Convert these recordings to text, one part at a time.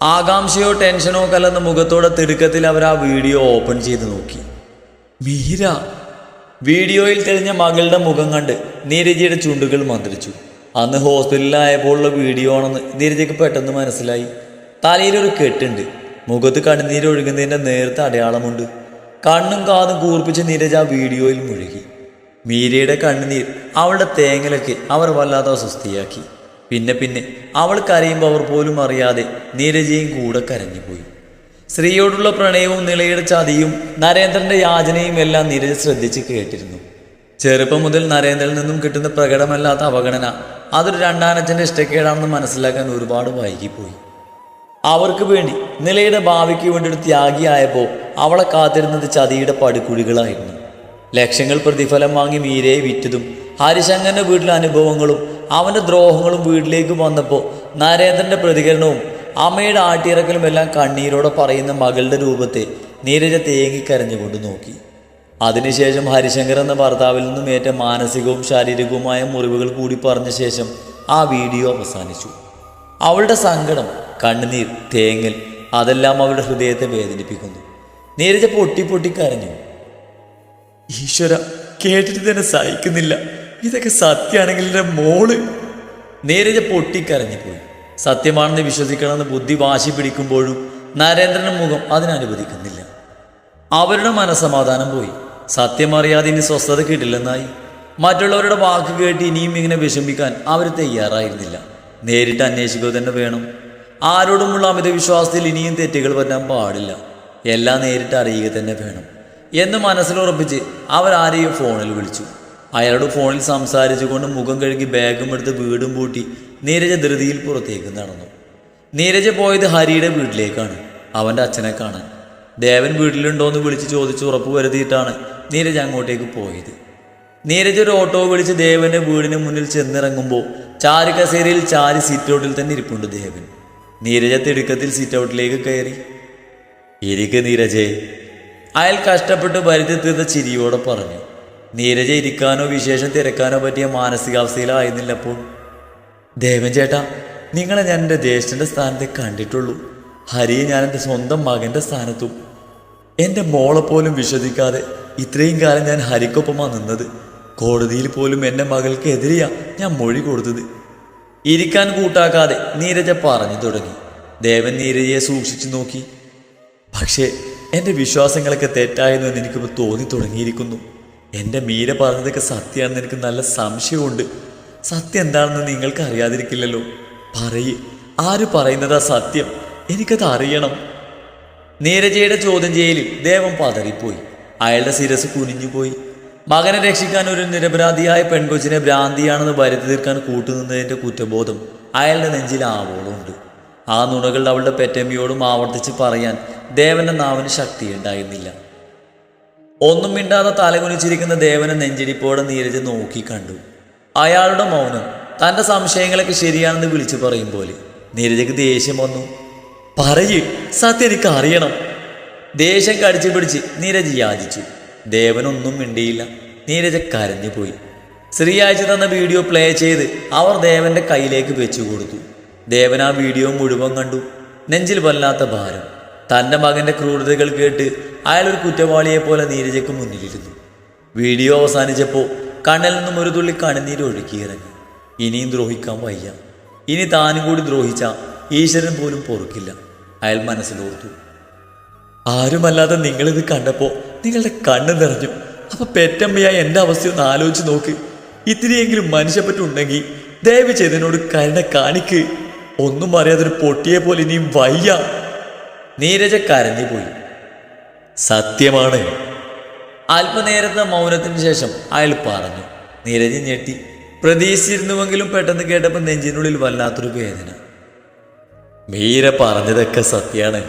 ആകാംക്ഷയോ ടെൻഷനോ കലർന്ന മുഖത്തോടെ തിടുക്കത്തിൽ അവർ ആ വീഡിയോ ഓപ്പൺ ചെയ്ത് നോക്കി. മീര. വീഡിയോയിൽ തെളിഞ്ഞ മകളുടെ മുഖം കണ്ട് നീരജയുടെ ചുണ്ടുകൾ മന്ത്രിച്ചു. അന്ന് ഹോസ്പിറ്റലിലായപ്പോഴുള്ള വീഡിയോ ആണെന്ന് നീരജയ്ക്ക് പെട്ടെന്ന് മനസ്സിലായി. തലയിലൊരു കെട്ടുണ്ട്. മുഖത്ത് കണ്ണുനീര് ഒഴുകുന്നതിന്റെ നേരത്തെ അടയാളമുണ്ട്. കണ്ണും കാതും കൂർപ്പിച്ച് നീരജ ആ വീഡിയോയിൽ മുഴുകി. മീരയുടെ കണ്ണുനീർ അവളുടെ തേങ്ങലൊക്കെ അവർ വല്ലാതെ അസ്വസ്ഥയാക്കി. പിന്നെ പിന്നെ അവൾ കരയുമ്പോൾ അവർ പോലും അറിയാതെ നീരജയും കൂടെ കരഞ്ഞുപോയി. സ്ത്രീയോടുള്ള പ്രണയവും നിളയുടെ ചതിയും നരേന്ദ്രന്റെ യാചനയും എല്ലാം നീരജ ശ്രദ്ധിച്ച് കേട്ടിരുന്നു. ചെറുപ്പം മുതൽ നരേന്ദ്രനിൽ നിന്നും കിട്ടുന്ന പ്രകടമല്ലാത്ത അവഗണന അതൊരു രണ്ടാനച്ഛന്റെ ഇഷ്ടക്കേടാണെന്ന് മനസ്സിലാക്കാൻ ഒരുപാട് വൈകിപ്പോയി. അവർക്ക് വേണ്ടി നിലയുടെ ഭാവിക്ക് വേണ്ടി ഒരു ത്യാഗിയായപ്പോൾ അവളെ കാത്തിരുന്നത് ചതിയുടെ പടുക്കുഴികളായിരുന്നു ലക്ഷങ്ങൾ പ്രതിഫലം വാങ്ങി മീരയെ വിറ്റതും ഹരിശങ്കരന്റെ വീട്ടിലെ അനുഭവങ്ങളും അവന്റെ ദ്രോഹങ്ങളും വീട്ടിലേക്ക് വന്നപ്പോൾ നരേന്ദ്രന്റെ പ്രതികരണവും അമ്മയുടെ ആട്ടിയിറക്കലും എല്ലാം കണ്ണീരോടെ പറയുന്ന മകളുടെ രൂപത്തെ നീരജ തേങ്ങിക്കരഞ്ഞുകൊണ്ട് നോക്കി. അതിനുശേഷം ഹരിശങ്കർ എന്ന ഭർത്താവിൽ നിന്നും ഏറ്റ മാനസികവും ശാരീരികവുമായ മുറിവുകൾ കൂടി പറഞ്ഞ ശേഷം ആ വീഡിയോ അവസാനിച്ചു. അവളുടെ സങ്കടം കണ്ണുനീർ തേങ്ങൽ അതെല്ലാം അവളുടെ ഹൃദയത്തെ വേദനിപ്പിക്കുന്നു. നീരജ പൊട്ടി പൊട്ടി കരഞ്ഞു. ഈശ്വര കേട്ടിട്ട് തന്നെ സഹിക്കുന്നില്ല. ഇതൊക്കെ സത്യമാണെങ്കിൽ എന്റെ മോൾ നേരെ പൊട്ടിക്കരഞ്ഞു പോയി സത്യമാണെന്ന് വിശ്വസിക്കണമെന്ന് ബുദ്ധി വാശി പിടിക്കുമ്പോഴും നരേന്ദ്രൻ മുഖം അതിനനുവദിക്കുന്നില്ല അവരുടെ മനസമാധാനം പോയി. സത്യം അറിയാതെ ഇനി സ്വസ്ഥത കിട്ടില്ലെന്നായി. മറ്റുള്ളവരുടെ വാക്ക് കേട്ട് ഇനിയും ഇങ്ങനെ വിഷമിക്കാൻ അവർ തയ്യാറായിരുന്നില്ല. നേരിട്ട് അന്വേഷിക്കുക തന്നെ വേണം. ആരോടുമുള്ള അമിത വിശ്വാസത്തിൽ ഇനിയും തെറ്റുകൾ പറ്റാൻ പാടില്ല. എല്ലാം നേരിട്ട് അറിയുക തന്നെ വേണം. എന്ന് മനസ്സിലുറപ്പിച്ച് അവരാരെയും ഫോണിൽ വിളിച്ചു. അയാളോട് ഫോണിൽ സംസാരിച്ചുകൊണ്ട് മുഖം കഴുകി ബാഗും എടുത്ത് വീടും പൂട്ടി നീരജ ധൃതിയിൽ പുറത്തേക്ക് നടന്നു. നീരജ പോയത് ഹരിയുടെ വീട്ടിലേക്കാണ് അവന്റെ അച്ഛനെ കാണാൻ ദേവൻ വീട്ടിലുണ്ടോ എന്ന് വിളിച്ച് ചോദിച്ച് ഉറപ്പ് വരുത്തിയിട്ടാണ് നീരജ് അങ്ങോട്ടേക്ക് പോയത്. നീരജ് ഒരു ഓട്ടോ വിളിച്ച് ദേവന്റെ വീടിന് മുന്നിൽ ചെന്നിറങ്ങുമ്പോൾ ചാരി കസേരയിൽ ചാരി സീറ്റ് ഔട്ടിൽ തന്നെ ഇരിപ്പുണ്ട് ദേവൻ. നീരജ തിടുക്കത്തിൽ സീറ്റ് ഔട്ടിലേക്ക് കയറി. ഇരിക്ക് നീരജേ അയാൾ കഷ്ടപ്പെട്ട് വരുത്തി തീർത്ത ചിരിയോടെ പറഞ്ഞു. നീരജ ഇരിക്കാനോ വിശേഷം തിരക്കാനോ പറ്റിയ മാനസികാവസ്ഥയിലായിരുന്നില്ലപ്പോൾ. ദേവൻ ചേട്ടാ നിങ്ങളെ ഞാൻ എന്റെ ജ്യേഷ്ഠന്റെ സ്ഥാനത്തെ കണ്ടിട്ടുള്ളൂ. ഹരിയെ ഞാൻ എന്റെ സ്വന്തം മകന്റെ സ്ഥാനത്തും. എന്റെ മോളെ പോലും വിശ്വസിക്കാതെ ഇത്രയും കാലം ഞാൻ ഹരിക്കൊപ്പമാണ് നിന്നത്. കോടതിയിൽ പോലും എന്റെ മകൾക്ക് എതിരെയാ ഞാൻ മൊഴി കൊടുത്തത്. ഇരിക്കാൻ കൂട്ടാക്കാതെ നീരജ പറഞ്ഞു തുടങ്ങി. ദേവൻ നീരജയെ സൂക്ഷിച്ചു നോക്കി. പക്ഷേ എന്റെ വിശ്വാസങ്ങളൊക്കെ തെറ്റായെന്ന് എനിക്കിപ്പോൾ തോന്നി തുടങ്ങിയിരിക്കുന്നു. എന്റെ മീര പറഞ്ഞതൊക്കെ സത്യമാണെന്ന് എനിക്ക് നല്ല സംശയമുണ്ട്. സത്യം എന്താണെന്ന് നിങ്ങൾക്ക് അറിയാതിരിക്കില്ലല്ലോ. പറയ്. ആര് പറയുന്നതാ സത്യം? എനിക്കത് അറിയണം. നീരജയുടെ ചോദ്യം ചെയ്യലിൽ ദേവം പതറിപ്പോയി. അയാളുടെ ശിരസ് കുനിഞ്ഞുപോയി. മകനെ രക്ഷിക്കാൻ ഒരു നിരപരാധിയായ പെൺകൊച്ചിനെ ഭ്രാന്തിയാണെന്ന് വരുത്തി തീർക്കാൻ കൂട്ടുനിന്നതിന്റെ കുറ്റബോധം അയാളുടെ നെഞ്ചിൽ ആവോളമുണ്ട്. ആ നുണകൾ അവളുടെ പെറ്റമ്മയോടും ആവർത്തിച്ച് പറയാൻ ദേവന്റെ നാവിന് ശക്തിയുണ്ടായിരുന്നില്ല. ഒന്നും മിണ്ടാതെ തലകുനിച്ചിരിക്കുന്ന ദേവനെ നെഞ്ചിടിപ്പോടെ നീരജ് നോക്കി കണ്ടു. അയാളുടെ മൗനം തന്റെ സംശയങ്ങളൊക്കെ ശരിയാണെന്ന് വിളിച്ചു പറയും പോലെ. നീരജയ്ക്ക് ദേഷ്യം വന്നു. പറയ് സത്യം എനിക്ക് അറിയണം ദേഷ്യം കടിച്ചു പിടിച്ച് നീരജ് യാചിച്ചു. ദേവനൊന്നും മിണ്ടിയില്ല. നീരജ കരഞ്ഞുപോയി ശ്രീ അയച്ചു തന്ന വീഡിയോ പ്ലേ ചെയ്ത് അവർ ദേവന്റെ കയ്യിലേക്ക് വെച്ചു കൊടുത്തു. ദേവൻ ആ വീഡിയോ മുഴുവൻ കണ്ടു. നെഞ്ചിൽ വല്ലാത്ത ഭാരം. തന്റെ മകന്റെ ക്രൂരതകൾ കേട്ട് അയാൾ ഒരു കുറ്റവാളിയെ പോലെ നീരജയ്ക്ക് മുന്നിലിരുന്നു. വീഡിയോ അവസാനിച്ചപ്പോൾ കണ്ണിൽ നിന്നും ഒരു തുള്ളി കണ്ണുനീര് ഒഴുക്കിയിറങ്ങി ഇനിയും ദ്രോഹിക്കാൻ വയ്യ. ഇനി താനും കൂടി ദ്രോഹിച്ച ഈശ്വരൻ പോലും പൊറുക്കില്ല. അയാൾ മനസ്സിലോർത്തു. ആരുമല്ലാതെ നിങ്ങളിത് കണ്ടപ്പോൾ നിങ്ങളുടെ കണ്ണ് നിറഞ്ഞു. അപ്പോൾ പെറ്റമ്മയായി എന്റെ അവസ്ഥയൊന്ന് ആലോചിച്ച് നോക്ക്. ഇത്തിരിയെങ്കിലും മനുഷ്യപ്പറ്റുണ്ടെങ്കിൽ ദയവ് ചെയ്തതിനോട് കരുണ കാണിക്ക്. ഒന്നും അറിയാതൊരു പൊട്ടിയെ പോലെ ഇനിയും വയ്യ. നീരജ കരഞ്ഞുപോയി സത്യമാണ്. അല്പനേരത്തെ മൗനത്തിന് ശേഷം അയാൾ പറഞ്ഞു നീരജ് ഞെട്ടി. പ്രതീക്ഷിച്ചിരുന്നുവെങ്കിലും പെട്ടെന്ന് കേട്ടപ്പോൾ നെഞ്ചിനുള്ളിൽ വല്ലാത്തൊരു വേദന. മീര പറഞ്ഞതൊക്കെ സത്യമാണ്.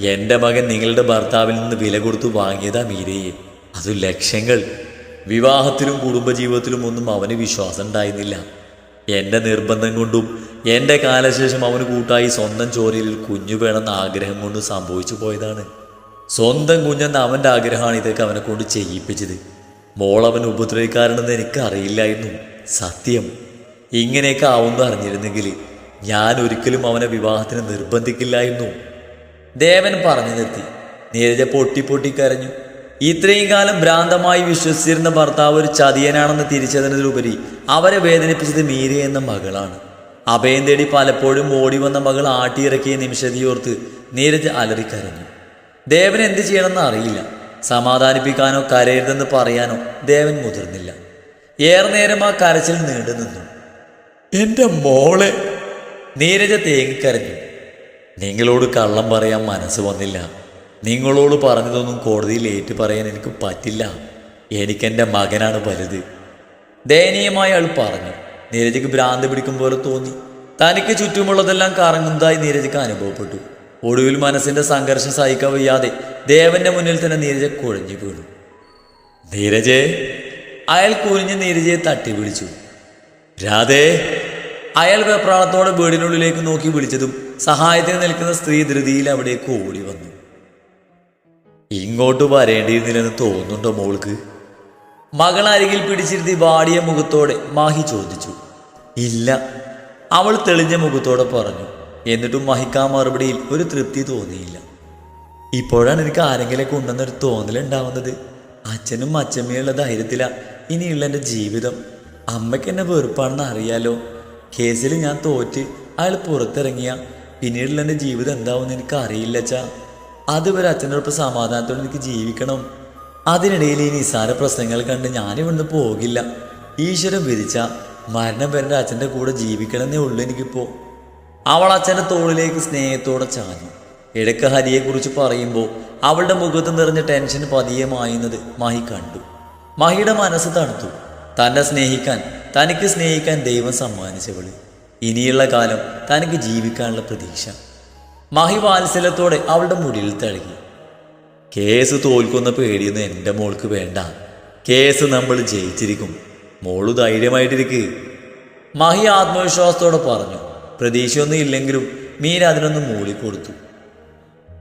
എന്റെ മകൻ നിങ്ങളുടെ ഭർത്താവിൽ നിന്ന് വില കൊടുത്തു വാങ്ങിയതാ മീരയെ. അത് ലക്ഷ്യങ്ങൾ വിവാഹത്തിലും കുടുംബജീവിതത്തിലും ഒന്നും അവന് വിശ്വാസം ഉണ്ടായിരുന്നില്ല. എന്റെ നിർബന്ധം കൊണ്ടും എന്റെ കാലശേഷം അവന് കൂട്ടായി സ്വന്തം ചോരയിൽ കുഞ്ഞു വേണമെന്ന ആഗ്രഹം കൊണ്ട് സംഭവിച്ചു പോയതാണ്. സ്വന്തം കുഞ്ഞെന്ന അവന്റെ ആഗ്രഹമാണ് ഇതൊക്കെ അവനെ കൊണ്ട് ചെയ്യിപ്പിച്ചത്. മോൾ അവൻ ഉപദ്രവിക്കാരനെന്ന് എനിക്ക് അറിയില്ലായിരുന്നു. സത്യം. ഇങ്ങനെയൊക്കെ ആവുമെന്ന് അറിഞ്ഞിരുന്നെങ്കിൽ ഞാൻ ഒരിക്കലും അവനെ വിവാഹത്തിന് നിർബന്ധിക്കില്ലായിരുന്നു. ദേവൻ പറഞ്ഞു നിർത്തി. നീരജ പൊട്ടി പൊട്ടി കരഞ്ഞു. ഇത്രയും കാലം ഭ്രാന്തമായി വിശ്വസിച്ചിരുന്ന ഭർത്താവ് ഒരു ചതിയനാണെന്ന് തിരിച്ചതിനതിലുപരി അവരെ വേദനിപ്പിച്ചത് മീര എന്ന മകളാണ്. അഭയം തേടി പലപ്പോഴും ഓടി വന്ന മകൾ ആട്ടിയിറക്കിയ നിമിഷതയോർത്ത് നീരജ് അലറിക്കരഞ്ഞു. ദേവൻ എന്ത് ചെയ്യണമെന്ന് അറിയില്ല. സമാധാനിപ്പിക്കാനോ കരയരുതെന്ന് പറയാനോ ദേവൻ മുതിർന്നില്ല. ഏറെ നേരം ആ കരച്ചിൽ നീണ്ടു നിന്നു. എന്റെ മോളെ. നീരജ തേങ്ങിക്കരഞ്ഞു. നിങ്ങളോട് കള്ളം പറയാൻ മനസ്സ് വന്നില്ല. നിങ്ങളോട് പറഞ്ഞതൊന്നും കോടതിയിൽ ഏറ്റു പറയാൻ എനിക്ക് പറ്റില്ല. എനിക്കെന്റെ മകനാണ് വലുത്. ദയനീയമായി ആൾ പറഞ്ഞു. നീരജയ്ക്ക് ഭ്രാന്ത് പിടിക്കും പോലെ തോന്നി. തനിക്ക് ചുറ്റുമുള്ളതെല്ലാം കറങ്ങുന്നതായി നീരജയ്ക്ക് അനുഭവപ്പെട്ടു. ഒടുവിൽ മനസ്സിന്റെ സംഘർഷം സഹിക്കാൻ വയ്യാതെ ദേവന്റെ മുന്നിൽ തന്നെ നീരജ കുഴഞ്ഞു വീണു. നീരജേ അയാൾ കുനിഞ്ഞ് നീരജയെ തട്ടി വിളിച്ചു രാധേ അയാൾ വെപ്രാളത്തോടെ വീടിനുള്ളിലേക്ക് നോക്കി വിളിച്ചതും സഹായത്തിന് നിൽക്കുന്ന സ്ത്രീ ധൃതിയിൽ അവിടേക്ക് ഓടി വന്നു. ഇങ്ങോട്ട് വരേണ്ടിയിരുന്നില്ലെന്ന് തോന്നുന്നുണ്ടോ മോൾക്ക്? മകൾ അരികിൽ പിടിച്ചിരുത്തി വാടിയ മുഖത്തോടെ മാഹി ചോദിച്ചു. ഇല്ല അവൾ തെളിഞ്ഞ മുഖത്തോടെ പറഞ്ഞു. എന്നിട്ടും മഹിക്കാ മറുപടിയിൽ ഒരു തൃപ്തി തോന്നിയില്ല. ഇപ്പോഴാണ് എനിക്ക് ആരെങ്കിലും ഉണ്ടെന്നൊരു തോന്നലുണ്ടാവുന്നത് അച്ഛനും അച്ഛമ്മയുള്ള ധൈര്യത്തിലാണ് ഇനിയുള്ള എന്റെ ജീവിതം. അമ്മയ്ക്ക് എന്നെ വെറുപ്പാണെന്ന് അറിയാലോ. കേസിൽ ഞാൻ തോറ്റ് അയാൾ പുറത്തിറങ്ങിയ പിന്നീടുള്ള എന്റെ ജീവിതം എന്താവുമെന്ന് എനിക്ക് അറിയില്ല അച്ഛാ. അതുവരെ അച്ഛനോടൊപ്പം സമാധാനത്തോടെ എനിക്ക് ജീവിക്കണം. അതിനിടയിൽ ഈ നിസാര പ്രശ്നങ്ങൾ കണ്ട് ഞാനിവിടുന്ന് പോകില്ല. ഈശ്വരൻ വിധിച്ച മരണം വരേണ്ട അച്ഛന്റെ കൂടെ ജീവിക്കണമെന്നേ ഉള്ളൂ എനിക്കിപ്പോൾ അവൾ അച്ഛന്റെ തോളിലേക്ക് സ്നേഹത്തോടെ ചാഞ്ഞു. ഇടയ്ക്ക് ഹരിയെക്കുറിച്ച് പറയുമ്പോൾ അവളുടെ മുഖത്ത് നിറഞ്ഞ ടെൻഷൻ പതിയെ മായുന്നത് മഹി കണ്ടു. മഹിയുടെ മനസ്സ് തണുത്തു. തന്നെ സ്നേഹിക്കാൻ തനിക്ക് സ്നേഹിക്കാൻ ദൈവം സമ്മാനിച്ചവൾ. ഇനിയുള്ള കാലം തനിക്ക് ജീവിക്കാനുള്ള പ്രതീക്ഷ. മഹി വാത്സല്യത്തോടെ അവളുടെ മുടിയിൽ തഴുകി. കേസ് തോൽക്കുന്ന പേടിയൊന്നും എന്റെ മോൾക്ക് വേണ്ട. കേസ് നമ്മൾ ജയിച്ചിരിക്കും. മോൾ ധൈര്യമായിട്ടിരിക്ക്. മഹി ആത്മവിശ്വാസത്തോടെ പറഞ്ഞു. പ്രതീക്ഷയൊന്നും ഇല്ലെങ്കിലും മീര അതിനൊന്ന് മൂളിക്കൊടുത്തു.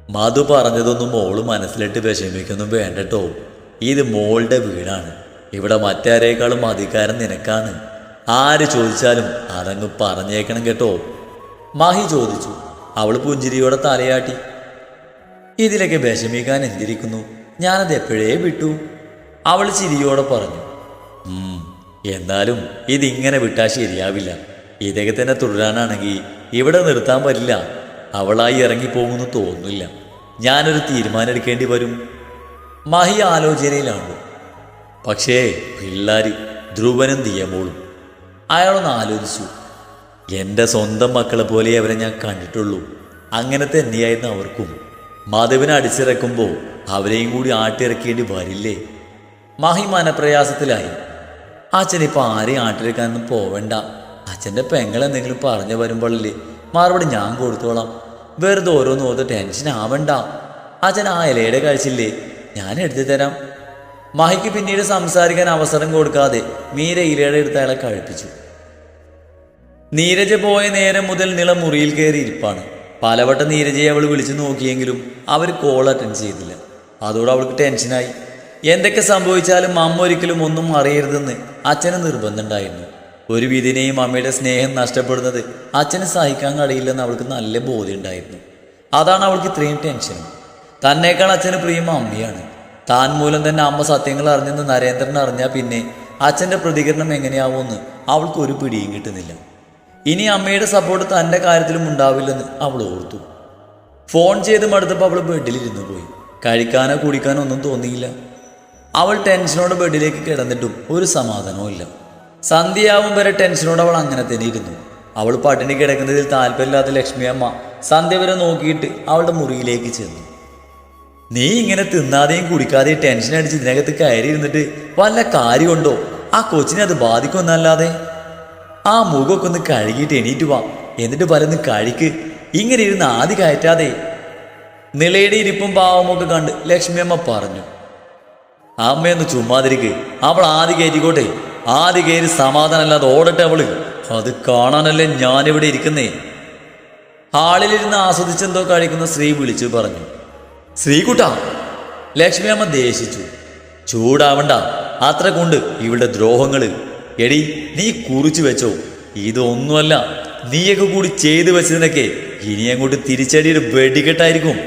മധു പറഞ്ഞതൊന്നും മോൾ മനസ്സിലിട്ട് വിഷമിക്കൊന്നും വേണ്ടട്ടോ. ഇത് മോളുടെ വീടാണ്. ഇവിടെ മറ്റാരേക്കാളും അധികാരം നിനക്കാണ്. ആര് ചോദിച്ചാലും അതങ്ങ് പറഞ്ഞേക്കണം കേട്ടോ. മഹി ചോദിച്ചു. അവൾ പുഞ്ചിരിയോടെ തലയാട്ടി. ഇതിലൊക്കെ വിഷമിക്കാൻ എന്തിരിക്കുന്നു? ഞാനത് എപ്പോഴേ വിട്ടു? അവൾ ചിരിയോടെ പറഞ്ഞു "ഉം, എന്നാലും ഇതിങ്ങനെ വിട്ടാൽ ശരിയാവില്ല. ഇതൊക്കെ തന്നെ തുടരാനാണെങ്കിൽ ഇവിടെ നിർത്താൻ പറ്റില്ല. അവളായി ഇറങ്ങിപ്പോകുമെന്ന് തോന്നുന്നില്ല. ഞാനൊരു തീരുമാനം എടുക്കേണ്ടി വരും. മഹി ആലോചനയിലാണ്. പക്ഷേ പിള്ളാർ ധ്രുവനും ദിയമോളും. അയാളൊന്ന് ആലോചിച്ചു. എന്റെ സ്വന്തം മക്കളെ പോലെ അവരെ ഞാൻ കണ്ടിട്ടുള്ളൂ. അങ്ങനെ തന്നെയായിരുന്നു അവർക്കും. മാധവനെ അടിച്ചിറക്കുമ്പോൾ അവരെയും കൂടി ആട്ടിറക്കേണ്ടി വരില്ലേ? മാഹി മനപ്രയാസത്തിലായി അച്ഛൻ ഇപ്പം ആരെയും ആട്ടിറക്കാനൊന്നും പോവണ്ട. അച്ഛന്റെ പെങ്ങൾ എന്തെങ്കിലും പറഞ്ഞു വരുമ്പോഴല്ലേ മറുപടി ഞാൻ കൊടുത്തോളാം. വെറുതെ ഓരോന്ന് ഓർത്ത് ടെൻഷൻ ആവണ്ട. അച്ഛൻ ആ ഇലയുടെ കഴിച്ചില്ലേ? ഞാൻ എടുത്തു തരാം. മഹിക്ക് പിന്നീട് സംസാരിക്കാൻ അവസരം കൊടുക്കാതെ മീര ഇലയുടെ എടുത്ത് അയാളെ കഴിപ്പിച്ചു. നീരജ പോയ നേരം മുതൽ നിള മുറിയിൽ കയറി ഇരിപ്പാണ്. പലവട്ടം നീരജയെ അവൾ വിളിച്ചു നോക്കിയെങ്കിലും അവർ കോൾ അറ്റൻഡ് ചെയ്തില്ല. അതോടെ അവൾക്ക് ടെൻഷനായി എന്തൊക്കെ സംഭവിച്ചാലും അമ്മ ഒരിക്കലും ഒന്നും അറിയരുതെന്ന് അച്ഛന് നിർബന്ധമുണ്ടായിരുന്നു ഒരു വിധിനെയും അമ്മയുടെ സ്നേഹം നഷ്ടപ്പെടുന്നത് അച്ഛന് സഹിക്കാൻ കഴിയില്ലെന്ന് അവൾക്ക് നല്ല ബോധ്യമുണ്ടായിരുന്നു അതാണ് അവൾക്ക് ഇത്രയും ടെൻഷൻ തന്നേക്കാൾ അച്ഛന് പ്രിയം അമ്മയാണ്. താൻ മൂലം തന്നെ അമ്മ സത്യങ്ങൾ അറിഞ്ഞെന്ന് നരേന്ദ്രൻ അറിഞ്ഞാൽ പിന്നെ അച്ഛന്റെ പ്രതികരണം എങ്ങനെയാവുമെന്ന് അവൾക്ക് ഒരു പിടിയും കിട്ടുന്നില്ല. ഇനി അമ്മയുടെ സപ്പോർട്ട് തന്റെ കാര്യത്തിലും ഉണ്ടാവില്ലെന്ന് അവൾ ഓർത്തു. ഫോൺ ചെയ്ത് മടുത്തപ്പോൾ അവൾ ബെഡിലിരുന്നു പോയി. കഴിക്കാനോ കുടിക്കാനോ ഒന്നും തോന്നിയില്ല. അവൾ ടെൻഷനോട് ബെഡിലേക്ക് കിടന്നിട്ടും ഒരു സമാധാനവും ഇല്ല. സന്ധ്യയാവും വരെ ടെൻഷനോട് അവൾ അങ്ങനെ തന്നെ ഇരുന്നു. അവൾ പട്ടിണി കിടക്കുന്നതിൽ താല്പര്യമില്ലാത്ത ലക്ഷ്മിയമ്മ സന്ധ്യ വരെ നോക്കിയിട്ട് അവളുടെ മുറിയിലേക്ക് ചെന്നു. നീ ഇങ്ങനെ തിന്നാതെയും കുടിക്കാതെയും ടെൻഷൻ അടിച്ച് ഇതിനകത്ത് കയറി ഇരുന്നിട്ട് വല്ല കാര്യമുണ്ടോ? ആ കൊച്ചിനെ അത് ബാധിക്കൊന്നല്ലാതെ ആ മുഖമൊക്കെ ഒന്ന് കഴുകിയിട്ട് എണീറ്റ് വാ. എന്നിട്ട് പലന്ന് കഴിക്ക് ഇങ്ങനെ ഇരുന്ന് ആദ്യ കയറ്റാതെ നിളയുടെ ഇരിപ്പും പാവമൊക്കെ കണ്ട് ലക്ഷ്മിയമ്മ പറഞ്ഞു. അമ്മയൊന്ന് ചുമ്മാതിരിക്ക്. അവൾ ആദ്യ കയറ്റിക്കോട്ടെ. ആദ്യ കയറി സമാധാനമല്ലാതെ ഓടട്ടെ അവൾ. അത് കാണാനല്ലേ ഞാനിവിടെ ഇരിക്കുന്നേ. ഹാളിലിരുന്ന് ആസ്വദിച്ചെന്തോ കഴിക്കുന്ന സ്ത്രീ വിളിച്ചു പറഞ്ഞു. ശ്രീകുട്ട. ലക്ഷ്മിയമ്മ ദേഷിച്ചു ചൂടാവണ്ട. അത്ര കൊണ്ട് ഇവളുടെ ദ്രോഹങ്ങൾ. എടി നീ കുറിച്ചു വെച്ചോ. ഇതൊന്നുമല്ല നീയൊക്കെ കൂടി ചെയ്തു വെച്ചതിനൊക്കെ ഇനി അങ്ങോട്ട് തിരിച്ചടിയൊരു വെടികെട്ടായിരിക്കും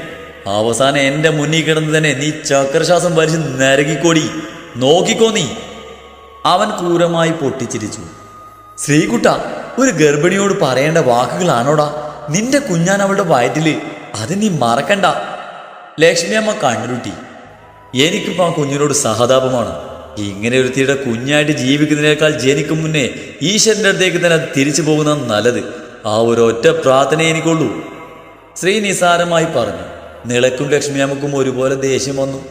അവസാനം എന്റെ മുന്നിൽ കിടന്ന് തന്നെ നീ ചക്രശ്വാസം വലിച്ച് നരകിക്കോടി. നോക്കിക്കോ നീ. അവൻ ക്രൂരമായി പൊട്ടിച്ചിരിച്ചു. ശ്രീകുട്ട ഒരു ഗർഭിണിയോട് പറയേണ്ട വാക്കുകളാണോടാ? നിന്റെ കുഞ്ഞാൻ അവളുടെ വയറ്റിൽ. അത് നീ മറക്കണ്ട. ലക്ഷ്മിയമ്മ കണ്ണുരുട്ടി. എനിക്കിപ്പോ ആ കുഞ്ഞിനോട് സഹതാപമാണ്. ഇങ്ങനെ ഒരുത്തിയുടെ കുഞ്ഞായിട്ട് ജീവിക്കുന്നതിനേക്കാൾ ജനിക്കും മുന്നേ ഈശ്വരന്റെ അടുത്തേക്ക് തന്നെ തിരിച്ചു പോകുന്ന നല്ലത്. ആ ഒരു ഒറ്റ പ്രാർത്ഥന എനിക്കുള്ളൂ. ശ്രീ നിസാരമായി പറഞ്ഞു നിളക്കും ലക്ഷ്മിയമ്മക്കും ഒരുപോലെ ദേഷ്യം വന്നു.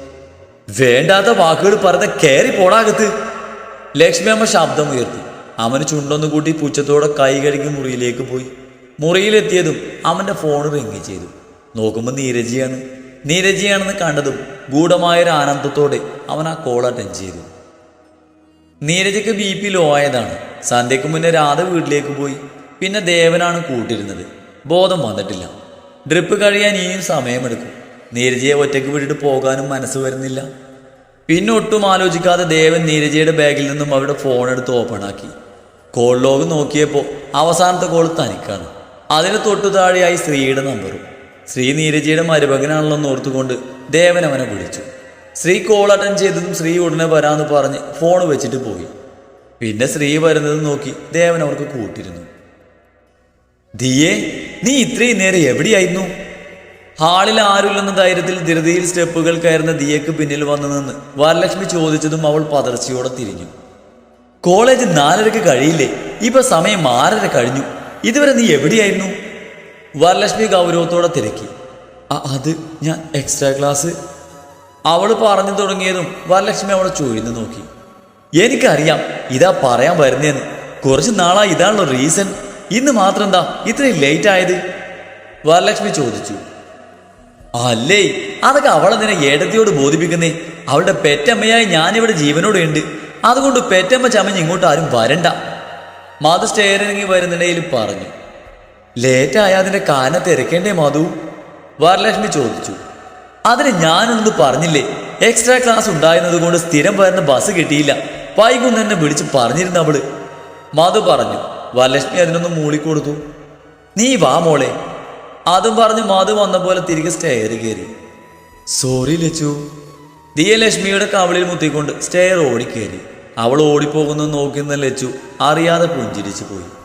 വേണ്ടാത്ത വാക്കുകൾ പറഞ്ഞ കയറി പോടാകത്ത്. ലക്ഷ്മിയമ്മ ശബ്ദം ഉയർത്തി. അവന് ചുണ്ടൊന്നു കൂട്ടി പുച്ഛത്തോടെ കൈ കഴുകി മുറിയിലേക്ക് പോയി. മുറിയിലെത്തിയതും അവന്റെ ഫോൺ റിങ് ചെയ്തു. നോക്കുമ്പോൾ നീരജിയാണ്. നീരജിയാണെന്ന് കണ്ടതും ഗൂഢമായൊരു ആനന്ദത്തോടെ അവൻ ആ കോൾ അറ്റൻഡ് ചെയ്തു. നീരജയ്ക്ക് ബി പി ലോ ആയതാണ്. സന്ധ്യയ്ക്ക് മുന്നേ രാധ വീട്ടിലേക്ക് പോയി. പിന്നെ ദേവനാണ് കൂട്ടിരുന്നത്. ബോധം വന്നിട്ടില്ല. ഡ്രിപ്പ് കഴിയാൻ ഇനിയും സമയമെടുക്കും. നീരജയെ ഒറ്റയ്ക്ക് വിട്ടിട്ട് പോകാനും മനസ്സ് വരുന്നില്ല. പിന്നെ ഒട്ടും ആലോചിക്കാതെ ദേവൻ നീരജയുടെ ബാഗിൽ നിന്നും അവരുടെ ഫോൺ എടുത്ത് ഓപ്പൺ ആക്കി. കോൾ ലോഗ് നോക്കിയപ്പോൾ അവസാനത്തെ കോൾ തനിക്കാണ്. അതിന് തൊട്ടു താഴെയായി ശ്രീയുടെ നമ്പറും ശ്രീ നീരജയുടെ മരുമകനാണല്ലോ എന്ന് ഓർത്തുകൊണ്ട് ദേവൻ അവനെ വിളിച്ചു. ശ്രീ കോൾ അറ്റൻഡ് ചെയ്തതും സ്ത്രീ ഉടനെ വരാമെന്ന് പറഞ്ഞ് ഫോൺ വെച്ചിട്ട് പോയി. പിന്നെ സ്ത്രീ വരുന്നത് നോക്കി ദേവൻ അവർക്ക് കൂട്ടിരുന്നു. ദിയേ നീ ഇത്രയും നേരം എവിടെയായിരുന്നു? ഹാളിൽ ആരുമില്ലെന്ന ധൈര്യത്തിൽ ധൃതിയിൽ സ്റ്റെപ്പുകൾ കയറുന്ന ദിയക്ക് പിന്നിൽ വന്നു നിന്ന് വരലക്ഷ്മി ചോദിച്ചതും അവൾ പതർച്ചയോടെ തിരിഞ്ഞു. കോളേജ് നാലരക്ക് കഴിയില്ലേ? ഇപ്പൊ സമയം ആറര കഴിഞ്ഞു. ഇതുവരെ നീ എവിടെയായിരുന്നു? വരലക്ഷ്മി ഗൗരവത്തോടെ തിരക്കി. "അ- അത് ഞാൻ എക്സ്ട്രാ ക്ലാസ് അവൾ പറഞ്ഞു തുടങ്ങിയതും വരലക്ഷ്മി അവളെ ചൊഴിഞ്ഞു നോക്കി. എനിക്കറിയാം ഇതാ പറയാൻ വരുന്നേന്ന്. കുറച്ച് നാളായി ഇതാണല്ലോ റീസൺ ഇന്ന് മാത്രം എന്താ ഇത്രയും ലേറ്റ് ആയത്? വരലക്ഷ്മി ചോദിച്ചു. അല്ലേ അതൊക്കെ അവളെ നിന്നെ ഏടത്തിയോട് ബോധിപ്പിക്കുന്നേ. അവളുടെ പെറ്റമ്മയായി ഞാനിവിടെ ജീവനോടെ ഉണ്ട്. അതുകൊണ്ട് പെറ്റമ്മ ചമഞ്ഞ് ഇങ്ങോട്ട് ആരും വരണ്ട. മധു സ്റ്റേറിനി വരുന്നിടയിൽ പറഞ്ഞു. ലേറ്റായ അതിന്റെ കാന തിരക്കേണ്ടേ മധു? വരലക്ഷ്മി ചോദിച്ചു. അതിന് ഞാനൊന്നും പറഞ്ഞില്ലേ? എക്സ്ട്രാ ക്ലാസ് ഉണ്ടായിരുന്നത് കൊണ്ട് സ്ഥിരം വരുന്ന ബസ് കിട്ടിയില്ല. വൈകുന്നു എന്നെ വിളിച്ച് പറഞ്ഞിരുന്നു അവൾ. മധു പറഞ്ഞു വരലക്ഷ്മി അതിനൊന്ന് മൂളിക്കൊടുത്തു. നീ വാ മോളെ. അതും പറഞ്ഞ് മധു വന്ന പോലെ തിരികെ സ്റ്റെയർ കയറി. സോറി ലച്ചു. ദിയ ലക്ഷ്മിയുടെ കവളിൽ മുത്തിക്കൊണ്ട് സ്റ്റെയർ ഓടിക്കേറി. അവൾ ഓടിപ്പോകുന്നത് നോക്കി നിന്ന ലച്ചു അറിയാതെ പുഞ്ചിരിച്ചു പോയി